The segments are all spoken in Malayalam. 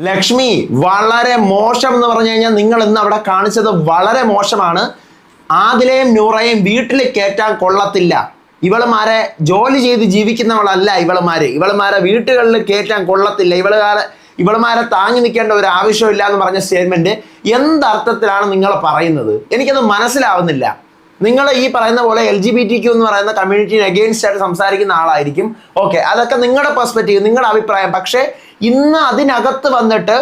ലക്ഷ്മി വളരെ മോശം എന്ന് പറഞ്ഞു കഴിഞ്ഞാൽ നിങ്ങൾ ഇന്ന് അവിടെ കാണിച്ചത് വളരെ മോശമാണ്. ആദിലയും നൂറയും വീട്ടിൽ കയറ്റാൻ കൊള്ളത്തില്ല. ഇവളുമാരെ ജോലി ചെയ്ത് ജീവിക്കുന്നവളല്ല ഇവളുമാര്. ഇവളുമാരെ വീട്ടുകളിൽ കയറ്റാൻ കൊള്ളത്തില്ല. ഇവളുകാരെ ഇവളുമാരെ താങ്ങി നിൽക്കേണ്ട ഒരു ആവശ്യമില്ല എന്ന് പറഞ്ഞ സ്റ്റേറ്റ്മെന്റ് എന്തർത്ഥത്തിലാണ് നിങ്ങൾ പറയുന്നത്? എനിക്കത് മനസ്സിലാവുന്നില്ല. നിങ്ങൾ ഈ പറയുന്ന പോലെ L G B T Q എന്ന് പറയുന്ന കമ്മ്യൂണിറ്റിന് അഗെയിൻസ്റ്റ് ആയിട്ട് സംസാരിക്കുന്ന ആളായിരിക്കും. ഓക്കെ അതൊക്കെ നിങ്ങളുടെ പെർസ്പെക്റ്റീവ് നിങ്ങളുടെ അഭിപ്രായം. പക്ഷേ ഇന്ന് അതിനകത്ത് വന്നിട്ട്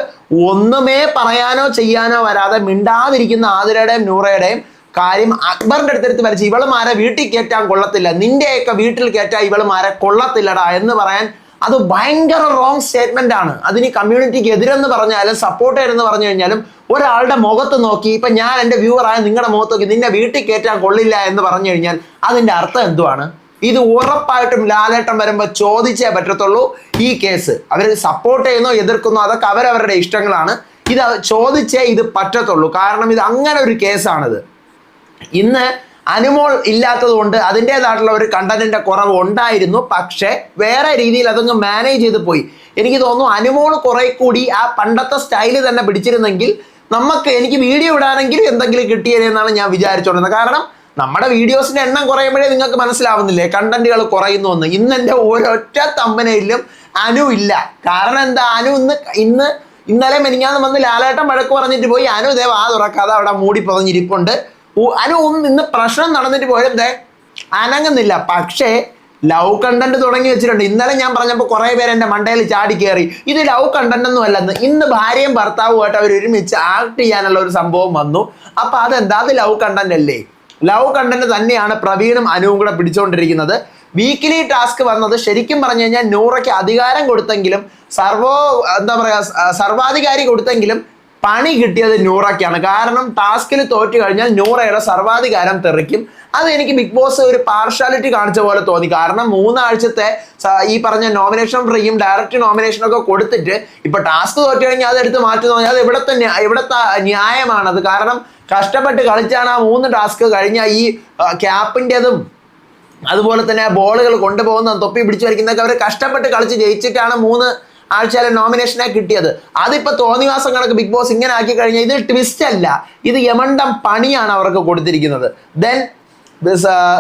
ഒന്നുമേ പറയാനോ ചെയ്യാനോ വരാതെ മിണ്ടാതിരിക്കുന്ന ആതിരയുടെയും നൂറയുടെയും കാര്യം അക്ബറിന്റെ അടുത്തെടുത്ത് വരച്ച് ഇവളുമാരെ വീട്ടിൽ കയറ്റാൻ കൊള്ളത്തില്ല. നിന്റെയൊക്കെ വീട്ടിൽ കയറ്റാൻ ഇവളുമാരെ കൊള്ളത്തില്ലടാ എന്ന് പറയാൻ അത് ഭയങ്കര റോങ് സ്റ്റേറ്റ്മെന്റ് ആണ്. അതിന് കമ്മ്യൂണിറ്റിക്ക് എതിരെന്ന് പറഞ്ഞാലും സപ്പോർട്ട് എന്ന് പറഞ്ഞു കഴിഞ്ഞാലും ഒരാളുടെ മുഖത്ത് നോക്കി ഇപ്പൊ ഞാൻ എന്റെ വ്യൂവറായ നിങ്ങളുടെ മുഖത്ത് നോക്കി നിന്നെ വീട്ടിൽ കയറ്റാൻ കൊള്ളില്ല എന്ന് പറഞ്ഞു കഴിഞ്ഞാൽ അതിന്റെ അർത്ഥം എന്തുവാണ്? ഇത് ഉറപ്പായിട്ടും ലാലേട്ടം വരുമ്പോൾ ചോദിച്ചേ പറ്റത്തുള്ളൂ ഈ കേസ് അവർ സപ്പോർട്ട് ചെയ്യുന്നോ എതിർക്കുന്നോ അതൊക്കെ അവരവരുടെ ഇഷ്ടങ്ങളാണ്. ഇത് ചോദിച്ചേ ഇത് പറ്റത്തുള്ളൂ. കാരണം ഇത് അങ്ങനെ ഒരു കേസാണിത് ഇന്ന് അനുമോൾ ഇല്ലാത്തത് കൊണ്ട് അതിന്റെതായിട്ടുള്ള ഒരു കണ്ടന്റിന്റെ കുറവ് ഉണ്ടായിരുന്നു. പക്ഷേ വേറെ രീതിയിൽ അതങ്ങ് മാനേജ് ചെയ്ത് പോയി. എനിക്ക് തോന്നുന്നു അനുമോൾ കുറെ കൂടി ആ പണ്ടത്തെ സ്റ്റൈൽ തന്നെ പിടിച്ചിരുന്നെങ്കിൽ നമുക്ക് എനിക്ക് വീഡിയോ ഇടാനെങ്കിലും എന്തെങ്കിലും കിട്ടിയതെന്നാണ് ഞാൻ വിചാരിച്ചോണ്ടിരുന്നത്. കാരണം നമ്മുടെ വീഡിയോസിന്റെ എണ്ണം കുറയുമ്പോഴേ നിങ്ങൾക്ക് മനസ്സിലാവുന്നില്ലേ? കണ്ടന്റുകൾ കുറയുന്നു എന്ന്. ഇന്ന് എന്റെ ഒരൊറ്റ തമ്പനയിലും അനു ഇല്ല. കാരണം എന്താ? അനു ഇന്ന് ഇന്ന് ഇന്നലെ മെനിങ്ങാന്ന് വന്ന് ലാലേട്ടൻ വഴക്ക് പറഞ്ഞിട്ട് പോയി. അനു ആ തുറക്കാതെ അവിടെ മൂടി പറഞ്ഞിരിപ്പുണ്ട് അനു ഒന്ന് ഇന്ന് പ്രശ്നം നടന്നിട്ട് പോയതേ അനങ്ങുന്നില്ല. പക്ഷേ ലവ് കണ്ടന്റ് തുടങ്ങി വെച്ചിട്ടുണ്ട്. ഇന്നലെ ഞാൻ പറഞ്ഞപ്പോൾ കുറേ പേര് എന്റെ മണ്ടയിൽ ചാടി കയറി ഇത് ലവ് കണ്ടന്റ് ഒന്നും അല്ലെന്ന് ഇന്ന് ഭാര്യയും ഭർത്താവുമായിട്ട് അവർ ഒരുമിച്ച് ആക്ട് ചെയ്യാനുള്ള ഒരു സംഭവം വന്നു. അപ്പൊ അതെന്താ? അത് ലവ് കണ്ടന്റ് അല്ലേ? ലവ് കണ്ടന്റ് തന്നെയാണ് പ്രവീണും അനുവും കൂടെ പിടിച്ചുകൊണ്ടിരിക്കുന്നത് വീക്കിലി ടാസ്ക് വന്നത് ശരിക്കും പറഞ്ഞു കഴിഞ്ഞാൽ നൂറയ്ക്ക് അധികാരം കൊടുത്തെങ്കിലും സർവോ എന്താ പറയാ സർവാധികാരി കൊടുത്തെങ്കിലും പണി കിട്ടിയത് നൂറയ്ക്കാണ് കാരണം ടാസ്കിൽ തോറ്റു കഴിഞ്ഞാൽ നൂറയുടെ സർവാധികാരം തെറിക്കും. അത് എനിക്ക് ബിഗ് ബോസ് ഒരു പാർഷ്യാലിറ്റി കാണിച്ച പോലെ തോന്നി. കാരണം മൂന്നാഴ്ചത്തെ ഈ പറഞ്ഞ നോമിനേഷൻ ഫ്രീയും ഡയറക്റ്റ് നോമിനേഷനും ഒക്കെ കൊടുത്തിട്ട് ഇപ്പൊ ടാസ്ക് തോറ്റു കഴിഞ്ഞാൽ അതെടുത്ത് മാറ്റുന്നു അത് ഇവിടുത്തെ ഇവിടുത്തെ ന്യായമാണത്. കാരണം കഷ്ടപ്പെട്ട് കളിച്ചാണ് ആ മൂന്ന് ടാസ്ക് കഴിഞ്ഞ ഈ ക്യാപ്പിന്റെതും അതുപോലെ തന്നെ ബോളുകൾ കൊണ്ടുപോകുന്ന തൊപ്പി പിടിച്ചു വരയ്ക്കുന്നതൊക്കെ അവർ കഷ്ടപ്പെട്ട് കളിച്ച് ജയിച്ചിട്ടാണ് മൂന്ന് ആഴ്ചയിലെ നോമിനേഷനെ കിട്ടിയത്. അതിപ്പോൾ തോന്നിവാസം കണക്ക് ബിഗ് ബോസ് ഇങ്ങനെ ആക്കി കഴിഞ്ഞാൽ ഇത് ട്വിസ്റ്റ് അല്ല. ഇത് യമണ്ടം പണിയാണ് അവർക്ക് കൊടുത്തിരിക്കുന്നത്. ദെൻ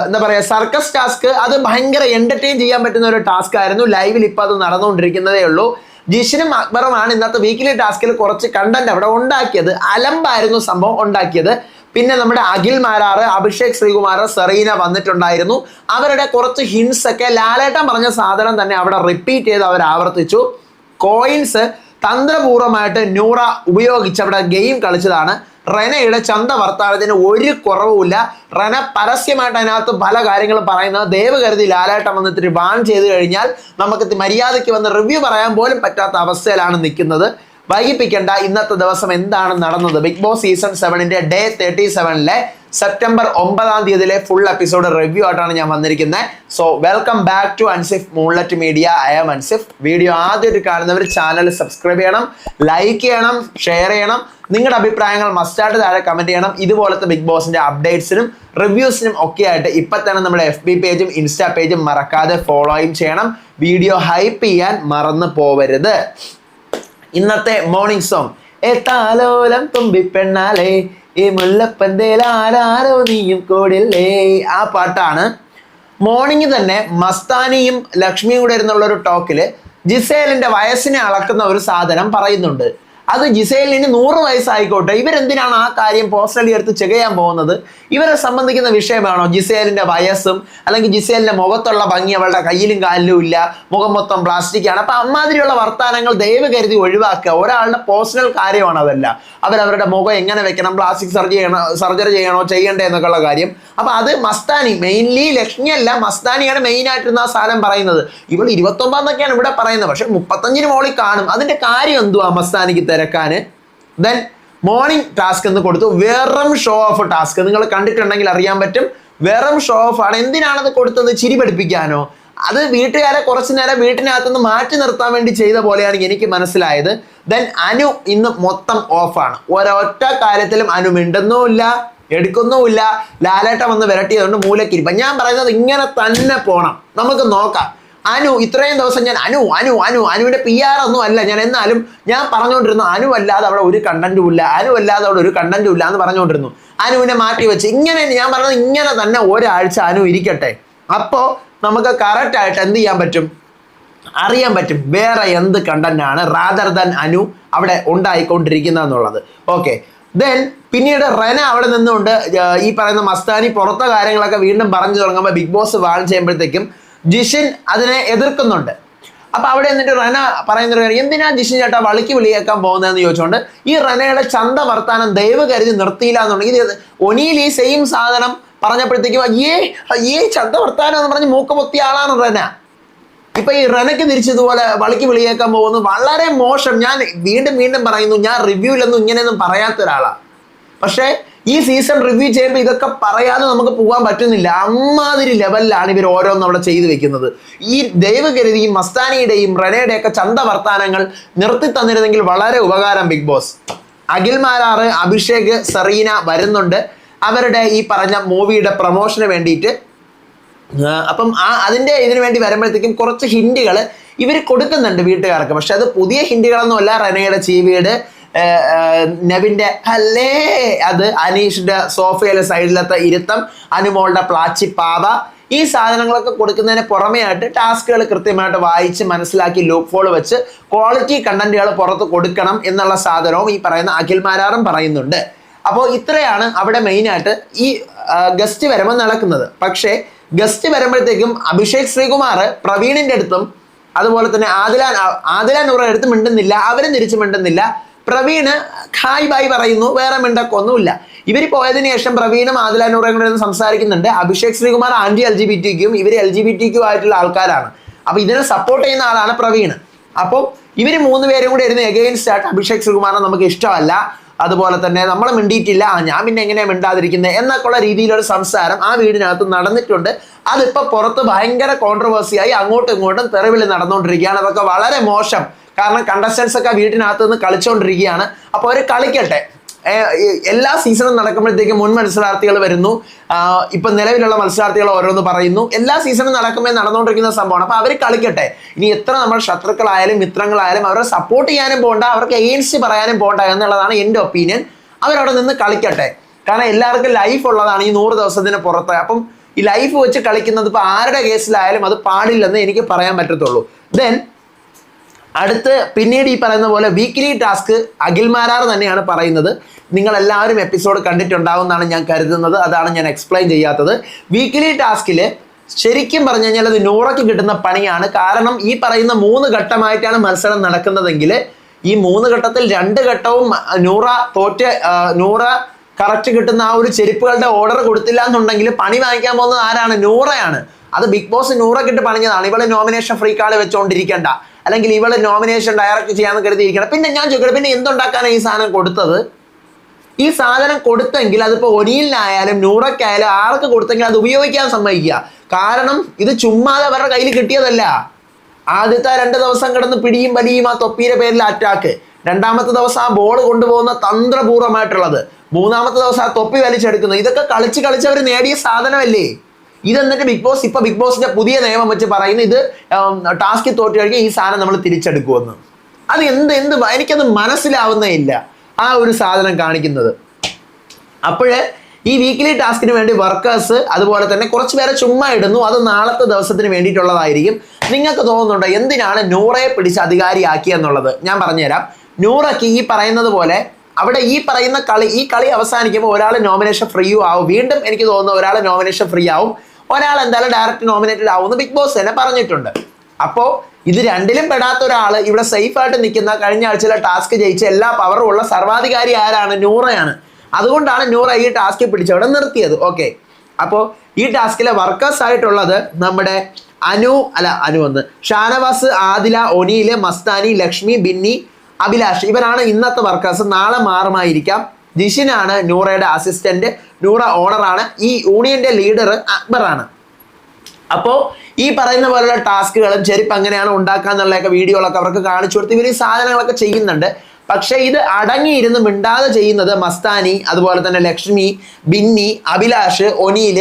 എന്താ പറയുക സർക്കസ് ടാസ്ക് അത് ഭയങ്കര എന്റർടൈൻ ചെയ്യാൻ പറ്റുന്ന ഒരു ടാസ്ക് ആയിരുന്നു. ലൈവിൽ ഇപ്പോൾ അത് നടന്നുകൊണ്ടിരിക്കുന്നതേ ഉള്ളൂ. ജിഷിനും അക്ബറുമാണ് ഇന്നത്തെ വീക്കിലി ടാസ്കിൽ കുറച്ച് കണ്ടന്റ് അവിടെ ഉണ്ടാക്കിയത്. അലമ്പായിരുന്നു സംഭവം ഉണ്ടാക്കിയത്. പിന്നെ നമ്മുടെ അഖിൽ മാരാറ് അഭിഷേക് ശ്രീകുമാർ സെറീന വന്നിട്ടുണ്ടായിരുന്നു. അവരുടെ കുറച്ച് ഹിൻസ് ഒക്കെ ലാലേട്ടൻ പറഞ്ഞ സാധനം തന്നെ അവിടെ റിപ്പീറ്റ് ചെയ്ത് അവർ ആവർത്തിച്ചു. കോയിൻസ് തന്ത്രപൂർവമായിട്ട് ന്യൂറ ഉപയോഗിച്ച് അവിടെ ഗെയിം കളിച്ചതാണ്. റെനയുടെ ചന്ത വർത്താനത്തിന് ഒരു കുറവുമില്ല. റെന പരസ്യമായിട്ട് അതിനകത്ത് പല കാര്യങ്ങളും പറയുന്നത് ദയവ് കരുതി ലാലേട്ടൻ വന്ന് ഇത്തിരി ബാൻ ചെയ്ത് കഴിഞ്ഞാൽ നമുക്ക് മര്യാദയ്ക്ക് വന്ന് റിവ്യൂ പറയാൻ പോലും പറ്റാത്ത അവസ്ഥയിലാണ് നിൽക്കുന്നത്. വൈകിപ്പിക്കേണ്ട ഇന്നത്തെ ദിവസം എന്താണ് നടന്നത്? ബിഗ് ബോസ് സീസൺ സെവനിന്റെ ഡേ തേർട്ടി സെവനിലെ സെപ്റ്റംബർ ഒമ്പതാം തീയതിയിലെ ഫുൾ എപ്പിസോഡ് റിവ്യൂ ആയിട്ടാണ് ഞാൻ വന്നിരിക്കുന്നത്. So welcome back to Ansif moonlit media I'm Ansif video ആദ്യമായിട്ട് കാണുന്നവർ ചാനൽ സബ്സ്ക്രൈബ് ചെയ്യണം ലൈക്ക് ചെയ്യണം ഷെയർ ചെയ്യണം. നിങ്ങളുടെ അഭിപ്രായങ്ങൾ മസ്റ്റായിട്ട് താഴെ കമന്റ് ചെയ്യണം. ഇതുപോലത്തെ ബിഗ് ബോസിന്റെ അപ്ഡേറ്റ്സിനും റിവ്യൂസിനും ഒക്കെ ആയിട്ട് ഇപ്പൊ തന്നെ നമ്മുടെ എഫ് ബി പേജും ഇൻസ്റ്റാ പേജും മറക്കാതെ ഫോളോയും ചെയ്യണം. വീഡിയോ ഹൈപ്പ് ചെയ്യാൻ മറന്നു പോവരുത്. ഇന്നത്തെ മോർണിംഗ് സോങ് എത്താലോലം താലോലം തുമ്പി പെണ്ണാലേ ഈ മുല്ലപ്പന്തേലാരോ നീയും കൂടില്ലേ? ആ പാട്ടാണ്. മോർണിംഗ് തന്നെ മസ്താനിയും ലക്ഷ്മിയും കൂടെ ഇരുന്നുള്ള ഒരു ടോക്കിൽ ജിസേലിന്റെ വയസ്സിനെ അളക്കുന്ന ഒരു സാധനം പറയുന്നുണ്ട്. അത് ജിസേലിന് നൂറ് വയസ്സായിക്കോട്ടെ. ഇവരെന്തിനാണ് ആ കാര്യം പോസ്റ്റലി എടുത്ത് ചെയ്യാൻ പോകുന്നത്? ഇവരെ സംബന്ധിക്കുന്ന വിഷയമാണോ? ജിസേലിന്റെ വയസ്സും അല്ലെങ്കിൽ ജിസേലിന്റെ മുഖത്തുള്ള ഭംഗി അവളുടെ കയ്യിലും കാലിലും ഇല്ല മുഖം മൊത്തം പ്ലാസ്റ്റിക് ആണ്. അപ്പൊ അമ്മാതിരിയുള്ള വർത്താനങ്ങൾ ദയവ് കരുതി ഒഴിവാക്കുക. ഒരാളുടെ പേഴ്സണൽ കാര്യമാണ് അതല്ല. അവരവരുടെ മുഖം എങ്ങനെ വെക്കണം? പ്ലാസ്റ്റിക് സർജറി ചെയ്യണോ സർജറി ചെയ്യണോ ചെയ്യണ്ടേ എന്നൊക്കെയുള്ള കാര്യം. അപ്പൊ അത് മസ്താനി മെയിൻലി ലക്ഷ്മി അല്ല മസ്താനിയാണ് മെയിൻ ആയിട്ടിരുന്ന ആ സാധനം പറയുന്നത്. ഇവൾ ഇരുപത്തൊമ്പതെന്നൊക്കെയാണ് ഇവിടെ പറയുന്നത്. പക്ഷെ മുപ്പത്തഞ്ചിന് മോളിൽ കാണും. അതിന്റെ കാര്യം എന്തുവാ മസ്താനിക്ക് തിരക്കാന്. ദെൻ മോർണിംഗ് ടാസ്ക് എന്ന് കൊടുത്തു. വെറും ഷോ ഓഫ് ടാസ്ക് നിങ്ങൾ കണ്ടിട്ടുണ്ടെങ്കിൽ അറിയാൻ പറ്റും. വെറും ഷോ ഓഫ് ആണ്. എന്തിനാണത് കൊടുത്തത്? ചിരി പഠിപ്പിക്കാനോ? അത് വീട്ടുകാരെ കുറച്ചു നേരം വീട്ടിനകത്തുനിന്ന് മാറ്റി നിർത്താൻ വേണ്ടി ചെയ്ത പോലെയാണ് എനിക്ക് മനസ്സിലായത്. ദെൻ അനു ഇന്ന് മൊത്തം ഓഫാണ് ഒരൊറ്റ കാര്യത്തിലും അനു മിണ്ടുന്നുമില്ല എടുക്കുന്നുമില്ല. ലാലേട്ട വന്ന് വിരട്ടിയതുകൊണ്ട് മൂലക്കിരിപ്പം. ഞാൻ പറയുന്നത് ഇങ്ങനെ തന്നെ പോണം. നമുക്ക് നോക്കാം. അനു ഇത്രയും ദിവസം ഞാൻ അനു അനു അനു അനുവിന്റെ പി ആർ ഒന്നും അല്ല. ഞാൻ എന്നാലും ഞാൻ പറഞ്ഞുകൊണ്ടിരുന്നു അനു അല്ലാതെ അവിടെ ഒരു കണ്ടന്റും ഇല്ല. അനു അല്ലാതെ അവിടെ ഒരു കണ്ടന്റും ഇല്ല എന്ന് പറഞ്ഞുകൊണ്ടിരുന്നു. അനുവിനെ മാറ്റി വെച്ച് ഇങ്ങനെ ഞാൻ പറഞ്ഞത് ഇങ്ങനെ തന്നെ ഒരാഴ്ച അനു ഇരിക്കട്ടെ. അപ്പോൾ നമുക്ക് കറക്റ്റ് ആയിട്ട് എന്ത് ചെയ്യാൻ പറ്റും? അറിയാൻ പറ്റും വേറെ എന്ത് കണ്ടന്റാണ് റാദർ ദൻ അനു അവിടെ ഉണ്ടായിക്കൊണ്ടിരിക്കുന്ന എന്നുള്ളത്. ഓക്കെ ദെൻ പിന്നീട് റെന അവിടെ നിന്നുകൊണ്ട് ഈ പറയുന്ന മസ്താനി പുറത്തെ കാര്യങ്ങളൊക്കെ വീണ്ടും പറഞ്ഞു തുടങ്ങുമ്പോൾ ബിഗ് ബോസ് വാൺ ചെയ്യുമ്പോഴത്തേക്കും ജിഷിൻ അതിനെ എതിർക്കുന്നുണ്ട്. അപ്പൊ അവിടെ എന്നിട്ട് റന പറയുന്ന കാര്യം എന്തിനാ ജിഷിൻ ചേട്ടാ വളിക്ക് വിളിയേക്കാൻ പോകുന്നതെന്ന് ചോദിച്ചുകൊണ്ട് ഈ റനയുടെ ചന്ത വർത്താനം ദൈവ കരുതി നിർത്തിയില്ല എന്നുണ്ടെങ്കിൽ ഒനിയിൽ ഈ സെയിം സാധനം പറഞ്ഞപ്പോഴത്തേക്കും അയ്യേ അയ്യേ ചന്ത വർത്താനം എന്ന് പറഞ്ഞ് മൂക്ക് പൊത്തിയ ആളാണ് റന. ഇപ്പൊ ഈ റനക്ക് തിരിച്ചതുപോലെ വളിക്ക് വിളിയേക്കാൻ പോകുന്നു. വളരെ മോശം. ഞാൻ വീണ്ടും വീണ്ടും പറയുന്നു ഞാൻ റിവ്യൂലൊന്നും ഇങ്ങനെയൊന്നും പറയാത്ത ഒരാളാണ് പക്ഷേ ഈ സീസൺ റിവ്യൂ ചെയ്യുമ്പോൾ ഇതൊക്കെ പറയാതെ നമുക്ക് പോകാൻ പറ്റുന്നില്ല. അമ്മാതിരി ലെവലിലാണ് ഇവർ ഓരോന്നും അവിടെ ചെയ്തു വെക്കുന്നത്. ഈ ദൈവ കരുതി മസ്താനിയുടെയും റനയുടെയും ഒക്കെ ചന്ത വർത്താനങ്ങൾ നിർത്തി തന്നിരുന്നെങ്കിൽ വളരെ ഉപകാരം Bigg Boss Akhil Marar Abhishek Serena വരുന്നുണ്ട്. അവരുടെ ഈ പറഞ്ഞ മൂവിയുടെ പ്രൊമോഷന് വേണ്ടിയിട്ട്. അപ്പം ആ അതിന്റെ ഇതിനു വേണ്ടി വരുമ്പോഴത്തേക്കും കുറച്ച് ഹിൻഡുകൾ ഇവർ കൊടുക്കുന്നുണ്ട് വീട്ടുകാർക്ക്. പക്ഷെ അത് പുതിയ ഹിൻഡുകളൊന്നും അല്ല റനയുടെ ചീവീട് നെവിന്റെ അല്ലേ? അത് അനീഷിന്റെ സോഫയിലെ സൈഡിലത്തെ ഇരുത്തം അനുമോളുടെ പ്ലാച്ചി പാവ ഈ സാധനങ്ങളൊക്കെ കൊടുക്കുന്നതിന് പുറമെയായിട്ട് ടാസ്കുകൾ കൃത്യമായിട്ട് വായിച്ച് മനസ്സിലാക്കി ലൂപ്പ് ഫോൾ വെച്ച് ക്വാളിറ്റി കണ്ടന്റുകൾ പുറത്ത് കൊടുക്കണം എന്നുള്ള സാധനവും ഈ പറയുന്ന അഖിൽമാരാറും പറയുന്നുണ്ട്. അപ്പോൾ ഇത്രയാണ് അവിടെ മെയിനായിട്ട് ഈ ഗസ്റ്റ് വരുമ്പോൾ നടക്കുന്നത്. പക്ഷേ ഗസ്റ്റ് വരുമ്പോഴത്തേക്കും അഭിഷേക് ശ്രീകുമാർ പ്രവീണിന്റെ അടുത്തും അതുപോലെ തന്നെ ആദില ആദില നൂറ അടുത്ത് മിണ്ടുന്നില്ല അവരും തിരിച്ച് മിണ്ടുന്നില്ല. പ്രവീണ് ഖായ് ബായ് പറയുന്നു വേറെ മിണ്ടക്കൊന്നുമില്ല. ഇവർ പോയതിനു ശേഷം പ്രവീണും ആദില നൂറയും കൂടെ സംസാരിക്കുന്നുണ്ട്. Abhishek Sreekumar anti L G B ടിക്കും ഇവർ എൽ ജി ബി ടിക്കും ആയിട്ടുള്ള ആൾക്കാരാണ്. അപ്പൊ ഇതിനെ സപ്പോർട്ട് ചെയ്യുന്ന ആളാണ് പ്രവീൺ അപ്പോൾ ഇവർ മൂന്ന് പേരും കൂടെ ഇരുന്ന് എഗെയിൻസ്റ്റ് ആയിട്ട് അഭിഷേക് ശ്രീകുമാറിനെ നമുക്ക് ഇഷ്ടമല്ല. അതുപോലെ തന്നെ നമ്മൾ മിണ്ടിയിട്ടില്ല. ആ ഞാൻ പിന്നെ എങ്ങനെയാണ് മിണ്ടാതിരിക്കുന്നത് എന്നൊക്കെയുള്ള രീതിയിലൊരു സംസാരം ആ വീടിനകത്ത് നടന്നിട്ടുണ്ട്. അതിപ്പോ പുറത്ത് ഭയങ്കര കോൺട്രവേഴ്സിയായി അങ്ങോട്ടും ഇങ്ങോട്ടും തെറിവിൽ നടന്നുകൊണ്ടിരിക്കുകയാണ് അതൊക്കെ വളരെ മോശം. കാരണം കണ്ടസ്റ്റൻസ് ഒക്കെ വീട്ടിനകത്ത് നിന്ന് കളിച്ചുകൊണ്ടിരിക്കുകയാണ് അപ്പോൾ അവർ കളിക്കട്ടെ എല്ലാ സീസണും നടക്കുമ്പോഴത്തേക്കും മുൻ മത്സരാർത്ഥികൾ വരുന്നു. ഇപ്പൊ നിലവിലുള്ള മത്സരാർത്ഥികൾ ഓരോന്ന് പറയുന്നു. എല്ലാ സീസണും നടക്കുമ്പോൾ നടന്നുകൊണ്ടിരിക്കുന്ന സംഭവമാണ്. അപ്പൊ അവർ കളിക്കട്ടെ. ഇനി എത്ര നമ്മൾ ശത്രുക്കളായാലും മിത്രങ്ങളായാലും അവരെ സപ്പോർട്ട് ചെയ്യാനും പോകണ്ട അവർക്ക് എഗെയിൻസ്റ്റ് പറയാനും പോകണ്ട എന്നുള്ളതാണ് എന്റെ ഒപ്പീനിയൻ അവരവിടെ നിന്ന് കളിക്കട്ടെ. കാരണം എല്ലാവർക്കും ലൈഫ് ഉള്ളതാണ് ഈ നൂറ് ദിവസത്തിന് പുറത്ത്. അപ്പം ഈ ലൈഫ് വെച്ച് കളിക്കുന്നത് ഇപ്പൊ ആരുടെ കേസിലായാലും അത് പാടില്ലെന്ന് എനിക്ക് പറയാൻ പറ്റത്തുള്ളൂ. ദെൻ അടുത്ത് പിന്നീട് ഈ പറയുന്ന പോലെ വീക്ക്ലി ടാസ്ക് അഖിൽമാരാർ തന്നെയാണ് പറയുന്നത്. നിങ്ങളെല്ലാവരും എപ്പിസോഡ് കണ്ടിട്ടുണ്ടാവും എന്നാണ് ഞാൻ കരുതുന്നത്. അതാണ് ഞാൻ എക്സ്പ്ലെയിൻ ചെയ്യാത്തത്. വീക്ക്ലി ടാസ്കിൽ ശരിക്കും പറഞ്ഞു കഴിഞ്ഞാൽ അത് നൂറയ്ക്ക് കിട്ടുന്ന പണിയാണ്. കാരണം ഈ പറയുന്ന മൂന്ന് ഘട്ടമായിട്ടാണ് മത്സരം നടക്കുന്നതെങ്കിൽ ഈ മൂന്ന് ഘട്ടത്തിൽ രണ്ട് ഘട്ടവും നൂറ തോറ്റ് നൂറ കറക്റ്റ് കിട്ടുന്ന ആ ഒരു ചെരുപ്പുകളുടെ ഓർഡർ കൊടുത്തില്ല എന്നുണ്ടെങ്കിൽ പണി വാങ്ങിക്കാൻ പോകുന്നത് ആരാണ്? നൂറയാണ്. അത് ബിഗ് ബോസ് നൂറക്കിട്ട് പണിഞ്ഞതാണ്. ഇവൾ നോമിനേഷൻ ഫ്രീ കാർഡ് വെച്ചോണ്ടിരിക്കണ്ട. അല്ലെങ്കിൽ ഇവൾ നോമിനേഷൻ ഡയറക്റ്റ് ചെയ്യാന്ന് കരുതിയിരിക്കണം. പിന്നെ ഞാൻ ചോദിക്കട്ടെ പിന്നെ എന്തുണ്ടാക്കാനാണ് ഈ സാധനം കൊടുത്തത്? ഈ സാധനം കൊടുത്തെങ്കിൽ അതിപ്പോ ഒനിയിലായാലും നൂറക്കായാലും ആർക്ക് കൊടുത്തെങ്കിൽ അത് ഉപയോഗിക്കാൻ സമ്മതിക്കുക. കാരണം ഇത് ചുമ്മാതെ അവരുടെ കയ്യിൽ കിട്ടിയതല്ല. ആദ്യത്തെ രണ്ട് ദിവസം കിടന്ന് പിടിയും വലിയും ആ തൊപ്പിയുടെ പേരിൽ അറ്റാക്ക് രണ്ടാമത്തെ ദിവസം ആ ബോൾ കൊണ്ടുപോകുന്ന തന്ത്രപൂർവമായിട്ടുള്ളത്. മൂന്നാമത്തെ ദിവസം ആ തൊപ്പി വലിച്ചെടുക്കുന്നത് ഇതൊക്കെ കളിച്ച് കളിച്ച് അവർ നേടിയ സാധനമല്ലേ? ഇതെന്നിട്ട് ബിഗ് ബോസ് ഇപ്പൊ ബിഗ് ബോസിന്റെ പുതിയ നിയമം വെച്ച് പറയുന്നത് ഇത് ടാസ്ക് തോറ്റു കഴിഞ്ഞാൽ ഈ സാധനം നമ്മൾ തിരിച്ചെടുക്കുമെന്ന്. അത് എന്ത് എന്ത് എനിക്കത് മനസ്സിലാവുന്നേ ഇല്ല. ആ ഒരു സാധനം കാണിക്കുന്നത്. അപ്പോഴേ ഈ വീക്കിലി ടാസ്കിന് വേണ്ടി വർക്കേഴ്സ് അതുപോലെ തന്നെ കുറച്ച് പേരെ ചുമ്മാ ഇടുന്നു. അത് നാളത്തെ ദിവസത്തിന് വേണ്ടിയിട്ടുള്ളതായിരിക്കും. നിങ്ങൾക്ക് തോന്നുന്നുണ്ടോ എന്തിനാണ് നൂറയെ പിടിച്ച് അധികാരിയാക്കിയെന്നുള്ളത് ഞാൻ പറഞ്ഞുതരാം. നൂറയ്ക്ക് ഈ പറയുന്നത് പോലെ അവിടെ ഈ പറയുന്ന കളി ഈ കളി അവസാനിക്കുമ്പോൾ ഒരാൾ നോമിനേഷൻ ഫ്രീയും ആവും. വീണ്ടും എനിക്ക് തോന്നുന്നു ഒരാൾ നോമിനേഷൻ ഫ്രീ ആവും. ഒരാൾ എന്തായാലും ഡയറക്റ്റ് നോമിനേറ്റഡ് ആവുമെന്ന് ബിഗ് ബോസ് തന്നെ പറഞ്ഞിട്ടുണ്ട്. അപ്പോൾ ഇത് രണ്ടിലും പെടാത്ത ഒരാൾ ഇവിടെ സേഫ് ആയിട്ട് നിൽക്കുന്ന കഴിഞ്ഞ ആഴ്ചയിലെ ടാസ്ക് ജയിച്ച എല്ലാ പവറും ഉള്ള സർവാധികാരി ആരാണ്? നൂറയാണ്. അതുകൊണ്ടാണ് നൂറ ഈ ടാസ്ക് പിടിച്ചവിടെ നിർത്തിയത്. ഓക്കെ അപ്പോൾ ഈ ടാസ്കിലെ വർക്കേഴ്സ് ആയിട്ടുള്ളത് നമ്മുടെ അനു അല്ല അനു ഒന്ന്. ഷാനവാസ് ആദില ഒനീൽ മസ്താനി ലക്ഷ്മി ബിന്നി അഭിലാഷ്. ഇവരാണ് ഇന്നത്തെ വർക്കേഴ്സ് നാളെ മാറുമായിരിക്കാം. ജിഷിനാണ് നൂറയുടെ അസിസ്റ്റന്റ് നൂറ ഓണറാണ്. ഈ യൂണിയന്റെ ലീഡർ അക്ബറാണ്. അപ്പോ ഈ പറയുന്ന പോലുള്ള ടാസ്കുകളും ചെരുപ്പ് എങ്ങനെയാണ് ഉണ്ടാക്കാന്നുള്ളതൊക്കെ വീഡിയോകളൊക്കെ അവർക്ക് കാണിച്ചു കൊടുത്ത് ഇവർ ഈ സാധനങ്ങളൊക്കെ ചെയ്യുന്നുണ്ട്. പക്ഷേ ഇത് അടങ്ങിയിരുന്ന് മിണ്ടാതെ ചെയ്യുന്നത് മസ്താനി അതുപോലെ തന്നെ ലക്ഷ്മി ബിന്നി അഭിലാഷ് ഒനീൽ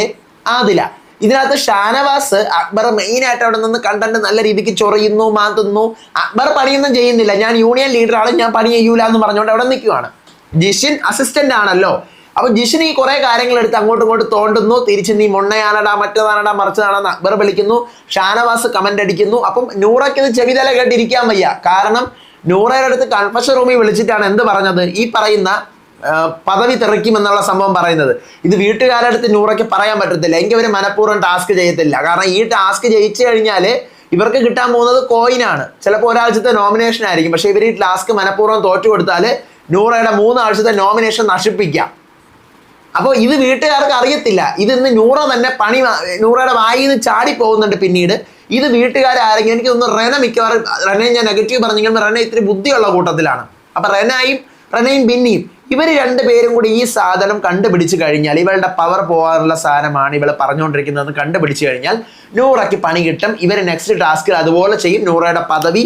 ആദില. ഇതിനകത്ത് ഷാനവാസ് അക്ബർ മെയിൻ ആയിട്ട് അവിടെ നിന്ന് കണ്ടന്റ് നല്ല രീതിക്ക് ചൊറിയുന്നു മാന്തുന്നു. അക്ബർ പണിയൊന്നും ചെയ്യുന്നില്ല. ഞാൻ യൂണിയൻ ലീഡറാണ് ഞാൻ പണി ചെയ്യൂല എന്ന് പറഞ്ഞുകൊണ്ട് അവിടെ നിൽക്കുകയാണ് ജിഷിൻ അസിസ്റ്റന്റ് ആണല്ലോ. അപ്പൊ ജിഷിൻ ഈ കുറെ കാര്യങ്ങൾ എടുത്ത് അങ്ങോട്ടും ഇങ്ങോട്ട് തോണ്ടുന്നു. തിരിച്ച് നീ മുണ്ണയാണടാ മറ്റേതാണടാ മറിച്ചതാണെന്ന് അക്ബർ വിളിക്കുന്നു. ഷാനവാസ് കമന്റ് അടിക്കുന്നു. അപ്പം നൂറയ്ക്ക് ഇത് ചെവിതല കേട്ടിരിക്കാൻ വയ്യ. കാരണം നൂറയുടെ അടുത്ത് കൺഫഷൻ റൂമിൽ വിളിച്ചിട്ടാണ് എന്ത് പറഞ്ഞത്? ഈ പറയുന്ന പദവി തെറിക്കും എന്നുള്ള സംഭവം പറയുന്നത്. ഇത് വീട്ടുകാരുടെ അടുത്ത് നൂറയ്ക്ക് പറയാൻ പറ്റത്തില്ല. എങ്കിൽ അവർ മനഃപൂർവം ടാസ്ക് ചെയ്യത്തില്ല. കാരണം ഈ ടാസ്ക് ജയിച്ചു കഴിഞ്ഞാൽ ഇവർക്ക് കിട്ടാൻ പോകുന്നത് കോയിനാണ് ചിലപ്പോൾ ഒരാഴ്ചത്തെ നോമിനേഷൻ ആയിരിക്കും. പക്ഷേ ഇവർ ഈ ടാസ്ക് മനഃപൂർവം തോറ്റു കൊടുത്താൽ നൂറയുടെ മൂന്നാഴ്ചത്തെ നോമിനേഷൻ നശിപ്പിക്കാം. അപ്പോൾ ഇത് വീട്ടുകാർക്ക് അറിയത്തില്ല. ഇത് ഇന്ന് നൂറ തന്നെ പണി നൂറയുടെ വായിൽ നിന്ന് ചാടി പോകുന്നുണ്ട് പിന്നീട്. ഇത് വീട്ടുകാരാരെങ്കിലും എനിക്ക് ഒന്ന് റെന മിക്കവാറും റെനെ ഞാൻ നെഗറ്റീവ് പറഞ്ഞെങ്കിലും റെന ഇത്തിരി ബുദ്ധിയുള്ള കൂട്ടത്തിലാണ്. അപ്പൊ റെനയും റെനയും ബിന്നിയും ഇവർ രണ്ടു പേരും കൂടി ഈ സാധനം കണ്ടുപിടിച്ച് കഴിഞ്ഞാൽ ഇവളുടെ പവർ പോകാനുള്ള സാധനമാണ് ഇവൾ പറഞ്ഞുകൊണ്ടിരിക്കുന്നത് കണ്ടുപിടിച്ച് കഴിഞ്ഞാൽ നൂറയ്ക്ക് പണി കിട്ടും. ഇവർ നെക്സ്റ്റ് ടാസ്കിൽ അതുപോലെ ചെയ്യും. നൂറയുടെ പദവി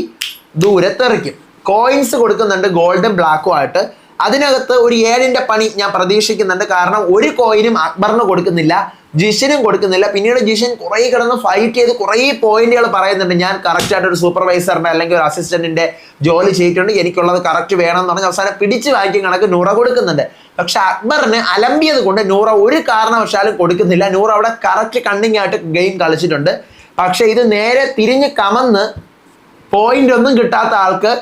ദൂരെ തെറിക്കും കോയിൻസ് കൊടുക്കുന്നുണ്ട് ഗോൾഡും ബ്ലാക്കും ആയിട്ട്. അതിനകത്ത് ഒരു ഏഴിന്റെ പണി ഞാൻ പ്രതീക്ഷിക്കുന്നുണ്ട്. കാരണം ഒരു കോയിനും അക്ബറിന് കൊടുക്കുന്നില്ല ജിഷനും കൊടുക്കുന്നില്ല. പിന്നീട് ജിഷൻ കുറേ കിടന്ന് ഫൈറ്റ് ചെയ്ത് കുറേ പോയിന്റുകൾ പറയുന്നുണ്ട്. ഞാൻ കറക്റ്റായിട്ട് ഒരു സൂപ്പർവൈസറിന്റെ അല്ലെങ്കിൽ ഒരു അസിസ്റ്റന്റിന്റെ ജോലി ചെയ്തിട്ടുണ്ട്. എനിക്കുള്ളത് കറക്റ്റ് വേണം എന്ന് പറഞ്ഞ് അവസാനം പിടിച്ച് വാങ്ങിക്കും കണക്ക് നൂറ കൊടുക്കുന്നുണ്ട്. പക്ഷെ അക്ബറിന് അലമ്പിയത് കൊണ്ട് നൂറ ഒരു കാരണവശാലും കൊടുക്കുന്നില്ല. നൂറ അവിടെ കറക്റ്റ് കണ്ണിങ് ആയിട്ട് ഗെയിം കളിച്ചിട്ടുണ്ട്. പക്ഷെ ഇത് നേരെ തിരിഞ്ഞ് കമന്ന് പോയിന്റ് ഒന്നും കിട്ടാത്ത ആൾക്ക്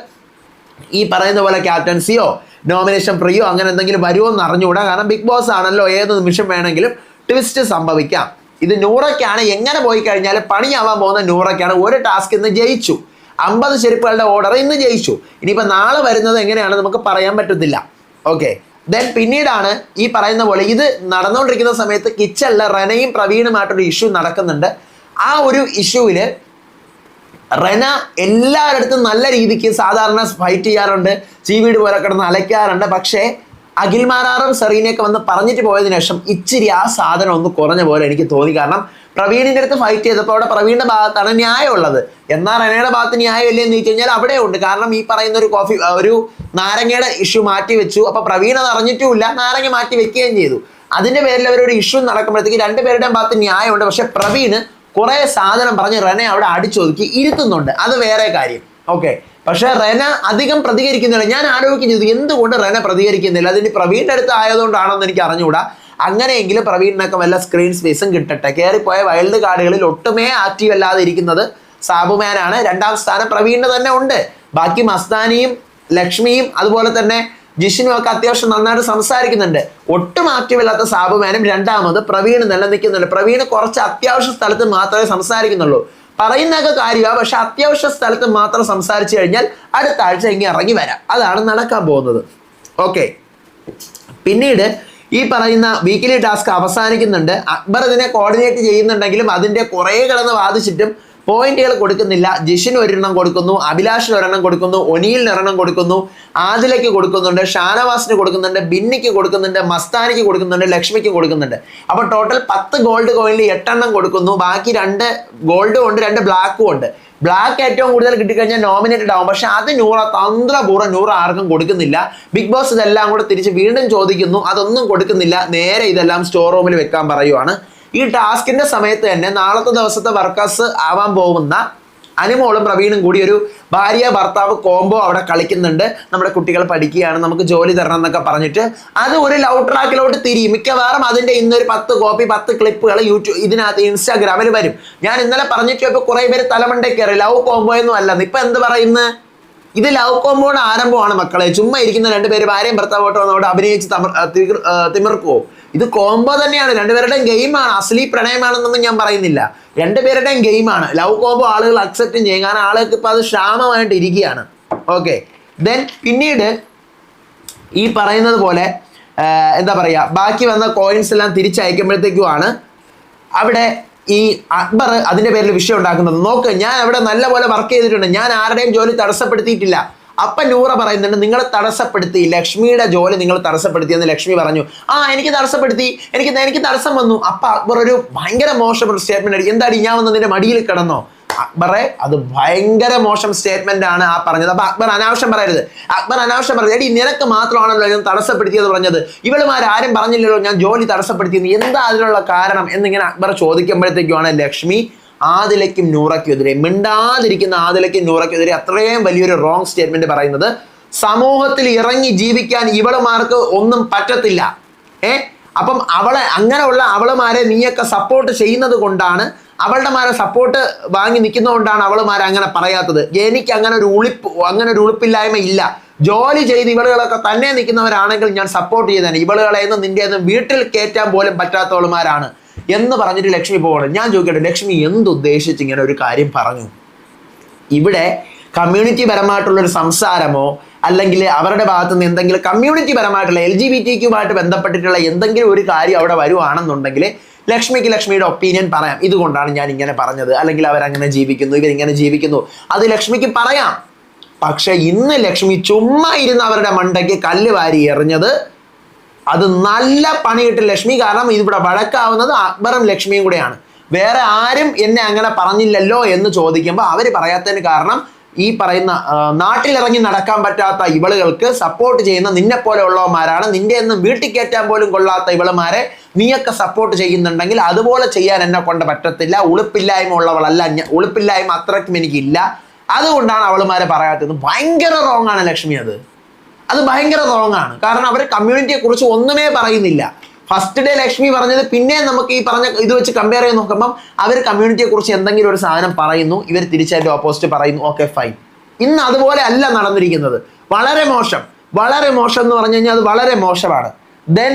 ഈ പറയുന്ന പോലെ ക്യാപ്റ്റൻസിയോ നോമിനേഷൻ ഫ്രീയോ അങ്ങനെ എന്തെങ്കിലും വരുമോ എന്ന് അറിഞ്ഞുകൂടാ. കാരണം ബിഗ് ബോസ് ആണല്ലോ ഏത് നിമിഷം വേണമെങ്കിലും ട്വിസ്റ്റ് സംഭവിക്കാം. ഇത് നൂറയ്ക്കാണ്. എങ്ങനെ പോയി കഴിഞ്ഞാൽ പണിയാവാൻ പോകുന്ന നൂറയ്ക്കാണ്. ഒരു ടാസ്ക് ഇന്ന് ജയിച്ചു. അമ്പത് ചെരുപ്പുകളുടെ ഓർഡർ ഇന്ന് ജയിച്ചു. ഇനിയിപ്പോൾ നാളെ വരുന്നത് എങ്ങനെയാണ് നമുക്ക് പറയാൻ പറ്റത്തില്ല. ഓക്കെ ദെൻ പിന്നീടാണ് ഈ പറയുന്ന പോലെ ഇത് നടന്നുകൊണ്ടിരിക്കുന്ന സമയത്ത് കിച്ചണിൽ റനയും പ്രവീണുമായിട്ടൊരു ഇഷ്യൂ നടക്കുന്നുണ്ട്. ആ ഒരു ഇഷ്യൂവിൽ റെന എല്ലാവരുടെ നല്ല രീതിക്ക് സാധാരണ ഫൈറ്റ് ചെയ്യാറുണ്ട്. ചീവീട് പോലെ കിടന്ന് അലയ്ക്കാറുണ്ട്. പക്ഷേ അഖിൽമാരാറും സെറീനയൊക്കെ വന്ന് പറഞ്ഞിട്ട് പോയതിനു ശേഷം ഇച്ചിരി ആ സാധനം ഒന്ന് കുറഞ്ഞ പോലെ എനിക്ക് തോന്നി. കാരണം പ്രവീണിന്റെ അടുത്ത് ഫൈറ്റ് ചെയ്തപ്പോൾ അവിടെ പ്രവീണിന്റെ ഭാഗത്താണ് ന്യായമുള്ളത്. എന്നാൽ റെനയുടെ ഭാഗത്ത് ന്യായമില്ലേ എന്ന് ചോദിച്ചു കഴിഞ്ഞാൽ അവിടെ ഉണ്ട്. കാരണം ഈ പറയുന്ന ഒരു കോഫി ഒരു നാരങ്ങയുടെ ഇഷ്യൂ മാറ്റി വെച്ചു. അപ്പോൾ പ്രവീൺ അത് അറിഞ്ഞിട്ടുമില്ല. നാരങ്ങ മാറ്റി വെക്കുകയും ചെയ്തു. അതിന്റെ പേരിൽ അവരൊരു ഇഷ്യൂ നടക്കുമ്പോഴത്തേക്ക് രണ്ടുപേരുടെയും ഭാഗത്ത് ന്യായമുണ്ട്. പക്ഷേ പ്രവീണ് കുറെ സാധനം പറഞ്ഞ് റെനെ അവിടെ അടിച്ചൊതുക്കി ഇരുത്തുന്നുണ്ട്. അത് വേറെ കാര്യം. ഓക്കെ. പക്ഷെ റെന അധികം പ്രതികരിക്കുന്നില്ല. ഞാൻ ആലോചിക്കും ചെയ്തു എന്തുകൊണ്ട് റെന പ്രതികരിക്കുന്നില്ല? അതിന് പ്രവീണിന്റെ അടുത്ത് ആയതുകൊണ്ടാണെന്ന് എനിക്ക് അറിഞ്ഞുകൂടാ. അങ്ങനെയെങ്കിലും പ്രവീണിനൊക്കെ വല്ല സ്ക്രീൻ സ്പേസും കിട്ടട്ടെ. കയറിപ്പോയ വൈൽഡ് കാർഡുകളിൽ ഒട്ടുമേ ആക്റ്റീവ് അല്ലാതെ ഇരിക്കുന്നത് സാബുമാനാണ്. രണ്ടാം സ്ഥാനം പ്രവീണിന് തന്നെ ഉണ്ട്. ബാക്കി മസ്താനിയും ലക്ഷ്മിയും അതുപോലെ തന്നെ ജിഷിനും ഒക്കെ അത്യാവശ്യം നന്നായിട്ട് സംസാരിക്കുന്നുണ്ട്. ഒട്ടും ആക്റ്റീവില്ലാത്ത സാബുമാനും രണ്ടാമത് പ്രവീൺ നിലനിൽക്കുന്നുണ്ട്. പ്രവീൺ കുറച്ച് അത്യാവശ്യ സ്ഥലത്ത് മാത്രമേ സംസാരിക്കുന്നുള്ളൂ. പറയുന്നൊക്കെ കാര്യമാണ് പക്ഷെ അത്യാവശ്യ സ്ഥലത്ത് മാത്രം സംസാരിച്ചു കഴിഞ്ഞാൽ അടുത്ത ആഴ്ച ഇങ്ങനെ ഇറങ്ങി വരാം. അതാണ് നടക്കാൻ പോകുന്നത്. ഓക്കെ പിന്നീട് ഈ പറയുന്ന വീക്കിലി ടാസ്ക് അവസാനിക്കുന്നുണ്ട്. അക്ബർ ഇതിനെ കോർഡിനേറ്റ് ചെയ്യുന്നുണ്ടെങ്കിലും അതിന്റെ കുറേ കിടന്ന് വാദിച്ചിട്ടും പോയിന്റുകൾ കൊടുക്കുന്നില്ല. ജിഷിന് ഒരെണ്ണം കൊടുക്കുന്നു അഭിലാഷിന് ഒരെണ്ണം കൊടുക്കുന്നു ഒനിയിലിന് ഒരെണ്ണം കൊടുക്കുന്നു ആദിലയ്ക്ക് കൊടുക്കുന്നുണ്ട് ഷാനവാസിന് കൊടുക്കുന്നുണ്ട് ബിന്നിക്ക് കൊടുക്കുന്നുണ്ട് മസ്താനിക്ക് കൊടുക്കുന്നുണ്ട് ലക്ഷ്മിക്ക് കൊടുക്കുന്നുണ്ട്. അപ്പോൾ ടോട്ടൽ പത്ത് ഗോൾഡ് കോയിനിൽ എട്ടെണ്ണം കൊടുക്കുന്നു. ബാക്കി രണ്ട് ഗോൾഡും ഉണ്ട് രണ്ട് ബ്ലാക്കും ഉണ്ട്. ബ്ലാക്ക് ഏറ്റവും കൂടുതൽ കിട്ടിക്കഴിഞ്ഞാൽ നോമിനേറ്റഡ് ആവും. പക്ഷെ അത് നൂറ തന്ത്രപൂർവം നൂറ് ആർക്കും കൊടുക്കുന്നില്ല. ബിഗ് ബോസ് ഇതെല്ലാം കൂടെ തിരിച്ച് വീണ്ടും ചോദിക്കുന്നു. അതൊന്നും കൊടുക്കുന്നില്ല. നേരെ ഇതെല്ലാം സ്റ്റോർ റൂമിൽ വെക്കാൻ പറയുവാണ്. ഈ ടാസ്കിന്റെ സമയത്ത് തന്നെ നാളത്തെ ദിവസത്തെ വർക്കേഴ്സ് ആവാൻ പോകുന്ന അനുമോളും പ്രവീണും കൂടി ഒരു ഭാര്യ ഭർത്താവ് കോംബോ അവിടെ കളിക്കുന്നുണ്ട്. നമ്മുടെ കുട്ടികൾ പഠിക്കുകയാണ്. നമുക്ക് ജോലി തരണം എന്നൊക്കെ പറഞ്ഞിട്ട് അത് ഒരു ലവ് ട്രാക്കിലോട്ട് തിരിയും. മിക്കവാറും അതിന്റെ ഇന്നൊരു പത്ത് കോപ്പി പത്ത് ക്ലിപ്പുകൾ യൂട്യൂബ് ഇതിനകത്ത് ഇൻസ്റ്റാഗ്രാമിൽ വരും. ഞാൻ ഇന്നലെ പറഞ്ഞിട്ട് ഇപ്പോൾ കുറെ പേര് തലമണ്ടേ കയറി. ലവ് കോംബോ ഒന്നും അല്ലെന്ന് ഇപ്പൊ എന്ത് പറയുന്നത് ഇത് ലവ് കോംബോയുടെ ആരംഭമാണ് മക്കളെ. ചുമ്മാ ഇരിക്കുന്ന രണ്ടുപേര് ഭാര്യയും ഭർത്താവോട്ടോ വന്നവിടെ അഭിനയിച്ച് തമർ- ഇത് കോംബോ തന്നെയാണ്. രണ്ടുപേരുടെയും ഗെയിമാണ് അസ്ലി പ്രണയമാണെന്നൊന്നും ഞാൻ പറയുന്നില്ല. രണ്ടുപേരുടെയും ഗെയിമാണ് ലവ് കോംബോ ആളുകൾ അക്സെപ്റ്റ് ചെയ്യും. കാരണം ആളുകൾക്ക് ഇപ്പൊ അത് ക്ഷാമമായിട്ട് ഇരിക്കുകയാണ്. ഓക്കെ ദെൻ പിന്നീട് ഈ പറയുന്നത് പോലെ എന്താ പറയുക ബാക്കി വന്ന കോയിൻസ് എല്ലാം തിരിച്ചയക്കുമ്പോഴത്തേക്കുമാണ് അവിടെ ഈ അക്ബർ അതിന്റെ പേരിൽ വിഷയം ഉണ്ടാക്കുന്നത്. നോക്ക് ഞാൻ അവിടെ നല്ലപോലെ വർക്ക് ചെയ്തിട്ടുണ്ട്. ഞാൻ ആരുടെയും ജോലി തടസ്സപ്പെടുത്തിയിട്ടില്ല. അപ്പൊ നൂറ പറയുന്നുണ്ട് നിങ്ങൾ തടസ്സപ്പെടുത്തി ലക്ഷ്മിയുടെ ജോലി നിങ്ങൾ തടസ്സപ്പെടുത്തിയെന്ന് ലക്ഷ്മി പറഞ്ഞു. ആ എനിക്ക് തടസ്സപ്പെടുത്തി എനിക്ക് എനിക്ക് തടസ്സം വന്നു. അപ്പൊ അക്ബർ ഒരു ഭയങ്കര മോശം സ്റ്റേറ്റ്മെന്റ് അടി എന്താടി ഞാൻ വന്ന് നിന്റെ മടിയിൽ കിടന്നോ? അക്ബറെ അത് ഭയങ്കര മോശം സ്റ്റേറ്റ്മെന്റ് ആണ് ആ പറഞ്ഞത്. അപ്പൊ അക്ബർ അനാവശ്യം പറയരുത്. അക്ബർ അനാവശ്യം പറയരുത്. എടി നിനക്ക് മാത്രമാണല്ലോ ഞാൻ തടസ്സപ്പെടുത്തിയത് പറഞ്ഞത്. ഇവളുമാരും പറഞ്ഞില്ലല്ലോ ഞാൻ ജോലി തടസ്സപ്പെടുത്തിയത് എന്താ അതിനുള്ള കാരണം? എന്നിങ്ങനെ അക്ബർ ചോദിക്കുമ്പോഴത്തേക്കുമാണ് ലക്ഷ്മി ആദിലയ്ക്കും നൂറയ്ക്കും എതിരെ മിണ്ടാതിരിക്കുന്ന ആദിലയ്ക്കും നൂറയ്ക്കും എതിരെ അത്രയും വലിയൊരു റോങ് സ്റ്റേറ്റ്മെന്റ് പറയുന്നത് സമൂഹത്തിൽ ഇറങ്ങി ജീവിക്കാൻ ഇവളുമാർക്ക് ഒന്നും പറ്റത്തില്ല. ഏ? അപ്പം അവളെ അങ്ങനെയുള്ള അവളുമാരെ നീയൊക്കെ സപ്പോർട്ട് ചെയ്യുന്നത് കൊണ്ടാണ് അവളുടെ മാരെ സപ്പോർട്ട് വാങ്ങി നിൽക്കുന്നതുകൊണ്ടാണ് അവളുമാരെ അങ്ങനെ പറയാത്തത്. എനിക്ക് അങ്ങനെ ഒരു ഉളിപ്പ് അങ്ങനെ ഒരു ഉളിപ്പില്ലായ്മ ഇല്ല. ജോലി ചെയ്ത് ഇവളുകളൊക്കെ തന്നെ നിൽക്കുന്നവരാണെങ്കിൽ ഞാൻ സപ്പോർട്ട് ചെയ്തതാണ് ഇവളുകളെ നിന്നും നിന്റെ വീട്ടിൽ കയറ്റാൻ പോലും പറ്റാത്തവളുമാരാണ്. എന്ന് പറഞ്ഞിട്ട് ലക്ഷ്മി പോകണം ഞാൻ ചോദിക്കട്ടെ ലക്ഷ്മി എന്തുദ്ദേശിച്ച് ഇങ്ങനെ ഒരു കാര്യം പറഞ്ഞു? ഇവിടെ കമ്മ്യൂണിറ്റി പരമായിട്ടുള്ള ഒരു സംസാരമോ അല്ലെങ്കിൽ അവരുടെ ഭാഗത്തു നിന്ന് എന്തെങ്കിലും കമ്മ്യൂണിറ്റി പരമായിട്ടുള്ള എൽ ജി ബി ടി ക്യുമായിട്ട് ബന്ധപ്പെട്ടിട്ടുള്ള എന്തെങ്കിലും ഒരു കാര്യം അവിടെ വരുവാണെന്നുണ്ടെങ്കിൽ ലക്ഷ്മിക്ക് ലക്ഷ്മിയുടെ ഒപ്പീനിയൻ പറയാം. ഇതുകൊണ്ടാണ് ഞാൻ ഇങ്ങനെ പറഞ്ഞത്. അല്ലെങ്കിൽ അവരങ്ങനെ ജീവിക്കുന്നു ഇവരിങ്ങനെ ജീവിക്കുന്നു. അത് ലക്ഷ്മിക്ക് പറയാം. പക്ഷെ ഇന്ന് ലക്ഷ്മി ചുമ്മാ ഇരുന്ന് അവരുടെ മണ്ടയ്ക്ക് കല്ല് വാരി എറിഞ്ഞത് അത് നല്ല പണി കിട്ടും ലക്ഷ്മി കാരണം ഇതിവിടെ വഴക്കാവുന്നത് അക്ബറും ലക്ഷ്മിയും കൂടെയാണ്. വേറെ ആരും എന്നെ അങ്ങനെ പറഞ്ഞില്ലല്ലോ എന്ന് ചോദിക്കുമ്പോൾ അവർ പറയാത്തതിന് കാരണം ഈ പറയുന്ന നാട്ടിലിറങ്ങി നടക്കാൻ പറ്റാത്ത ഇവളുകൾക്ക് സപ്പോർട്ട് ചെയ്യുന്ന നിന്നെ പോലെയുള്ളവന്മാരാണ് നിന്റെ ഒന്നും വീട്ടിൽ കയറ്റാൻ പോലും കൊള്ളാത്ത ഇവളുമാരെ നീയൊക്കെ സപ്പോർട്ട് ചെയ്യുന്നുണ്ടെങ്കിൽ അതുപോലെ ചെയ്യാൻ എന്നെ കൊണ്ട് പറ്റത്തില്ല. ഉളുപ്പില്ലായ്മ ഉള്ളവളല്ല. ഉളുപ്പില്ലായ്മ അത്രയ്ക്കും എനിക്കില്ല. അതുകൊണ്ടാണ് അവളുമാരെ പറയാത്തത്. ഭയങ്കര റോങ് ആണ് ലക്ഷ്മി അത്. അത് ഭയങ്കര റോങ് ആണ്. കാരണം അവർ കമ്മ്യൂണിറ്റിയെ കുറിച്ച് ഒന്നുമേ പറയുന്നില്ല. ഫസ്റ്റ് ഡേ ലക്ഷ്മി പറഞ്ഞത് പിന്നെ നമുക്ക് ഈ പറഞ്ഞ ഇത് വെച്ച് കമ്പയർ ചെയ്ത് നോക്കുമ്പം അവർ കമ്മ്യൂണിറ്റിയെ കുറിച്ച് എന്തെങ്കിലും ഒരു സാധനം പറയുന്നു ഇവർ തിരിച്ചതിന്റെ ഓപ്പോസിറ്റ് പറയുന്നു ഓക്കെ ഫൈൻ ഇന്ന് അതുപോലെ അല്ല നടന്നിരിക്കുന്നത്. വളരെ മോശം. വളരെ മോശം എന്ന് പറഞ്ഞു കഴിഞ്ഞാൽ അത് വളരെ മോശമാണ്. ദെൻ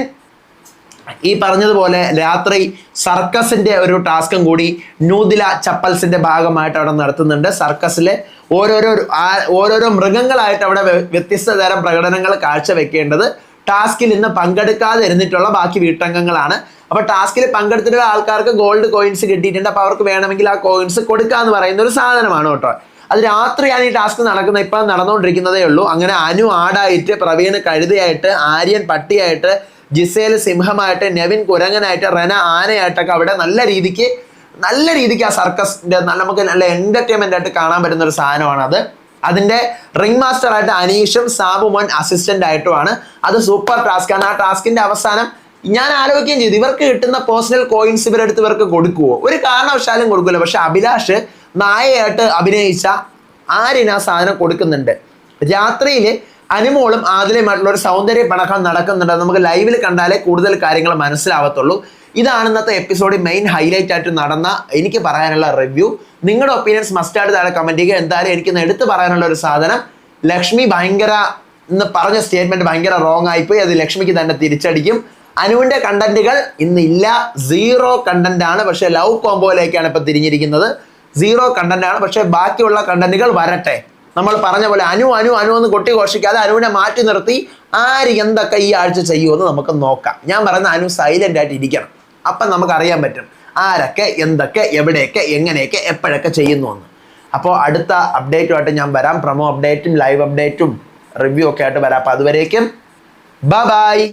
ഈ പറഞ്ഞതുപോലെ രാത്രി സർക്കസിന്റെ ഒരു ടാസ്കും കൂടി ന്യൂദില ചപ്പൽസിന്റെ ഭാഗമായിട്ട് അവിടെ നടത്തുന്നുണ്ട്. സർക്കസിലെ ഓരോരോ ഓരോരോ മൃഗങ്ങളായിട്ട് അവിടെ വ്യ- വ്യത്യസ്ത തരം പ്രകടനങ്ങൾ കാഴ്ചവെക്കേണ്ടത് ടാസ്കിൽ ഇന്ന് പങ്കെടുക്കാതെ ഇരുന്നിട്ടുള്ള ബാക്കി വീട്ടംഗങ്ങളാണ്. അപ്പൊ ടാസ്കിൽ പങ്കെടുത്തിട്ടുള്ള ആൾക്കാർക്ക് ഗോൾഡ് കോയിൻസ് കിട്ടിയിട്ടുണ്ട്. അപ്പൊ അവർക്ക് വേണമെങ്കിൽ ആ കോയിൻസ് കൊടുക്കാന്ന് പറയുന്ന ഒരു സാധനമാണ് കേട്ടോ. അത് രാത്രിയാണ് ഈ ടാസ്ക് നടക്കുന്നത്. ഇപ്പം നടന്നുകൊണ്ടിരിക്കുന്നതേ ഉള്ളൂ. അങ്ങനെ അനു ആടായിട്ട് പ്രവീണ് കഴുതയായിട്ട് ആര്യൻ പട്ടിയായിട്ട് ജിസേൽ സിംഹമായിട്ട് നെവിൻ കുരങ്ങനായിട്ട് റെന ആനയായിട്ടൊക്കെ അവിടെ നല്ല രീതിക്ക് നല്ല രീതിക്ക് ആ സർക്കസിന്റെ നമുക്ക് നല്ല എന്റർടൈൻമെന്റ് ആയിട്ട് കാണാൻ പറ്റുന്ന ഒരു സാധനമാണ് അത്. അതിന്റെ റിംഗ് മാസ്റ്റർ ആയിട്ട് അനീഷും സാബുമോൻ അസിസ്റ്റന്റ് ആയിട്ടുമാണ്. അത് സൂപ്പർ ടാസ്ക് ആണ്. ആ ടാസ്കിന്റെ അവസാനം ഞാൻ ആലോചിക്കുകയും ചെയ്തു. ഇവർക്ക് കിട്ടുന്ന പേഴ്സണൽ കോയിൻസ് ഇവരെടുത്ത് ഇവർക്ക് കൊടുക്കുവോ? ഒരു കാരണവശാലും കൊടുക്കില്ല പക്ഷെ അഭിലാഷ് നായയായിട്ട് അഭിനയിച്ച ആരിന് ആ സാധനം കൊടുക്കുന്നുണ്ട്. രാത്രിയിൽ അനുമോളും ആദിലയുമായിട്ടുള്ള ഒരു സൗന്ദര്യ പണക്കം നടക്കുന്നുണ്ട്. നമുക്ക് ലൈവിൽ കണ്ടാലേ കൂടുതൽ കാര്യങ്ങൾ മനസ്സിലാവത്തുള്ളൂ. ഇതാണ് ഇന്നത്തെ എപ്പിസോഡിൽ മെയിൻ ഹൈലൈറ്റ് ആയിട്ട് നടന്ന എനിക്ക് പറയാനുള്ള റിവ്യൂ നിങ്ങളുടെ ഒപ്പീനിയൻസ് മസ്റ്റായിട്ട് താഴെ കമന്റ് ചെയ്യുക. എന്തായാലും എനിക്ക് ഇന്ന് എടുത്തു പറയാനുള്ള ഒരു സാധനം ലക്ഷ്മി ഭയങ്കര എന്ന് പറഞ്ഞ സ്റ്റേറ്റ്മെന്റ് ഭയങ്കര റോങ് ആയിപ്പോയി. അത് ലക്ഷ്മിക്ക് തന്നെ തിരിച്ചടിക്കും. അനുവിന്റെ കണ്ടന്റുകൾ ഇന്നില്ല സീറോ കണ്ടന്റ് ആണ്. പക്ഷെ ലവ് കോംബോയിലേക്കാണ് ഇപ്പൊ തിരിഞ്ഞിരിക്കുന്നത്. സീറോ കണ്ടന്റ് ആണ്. പക്ഷേ ബാക്കിയുള്ള കണ്ടന്റുകൾ വരട്ടെ. നമ്മൾ പറഞ്ഞ പോലെ അനു അനു അനു എന്ന് കൊട്ടി ഘോഷിക്കാതെ അനുവിനെ മാറ്റി നിർത്തി ആര് എന്തൊക്കെ ഈ ആഴ്ച ചെയ്യുമെന്ന് നമുക്ക് നോക്കാം. ഞാൻ പറയുന്ന അനു സൈലന്റ് ആയിട്ട് ഇരിക്കണം. അപ്പം നമുക്ക് അറിയാൻ പറ്റും ആരൊക്കെ എന്തൊക്കെ എവിടെയൊക്കെ എങ്ങനെയൊക്കെ എപ്പോഴൊക്കെ ചെയ്യുന്നു എന്ന് അപ്പോൾ അടുത്ത അപ്ഡേറ്റുമായിട്ട് ഞാൻ വരാം. പ്രൊമോ അപ്ഡേറ്റും ലൈവ് അപ്ഡേറ്റും റിവ്യൂ ഒക്കെ ആയിട്ട് വരാം. അപ്പോൾ അതുവരേക്കും ബൈ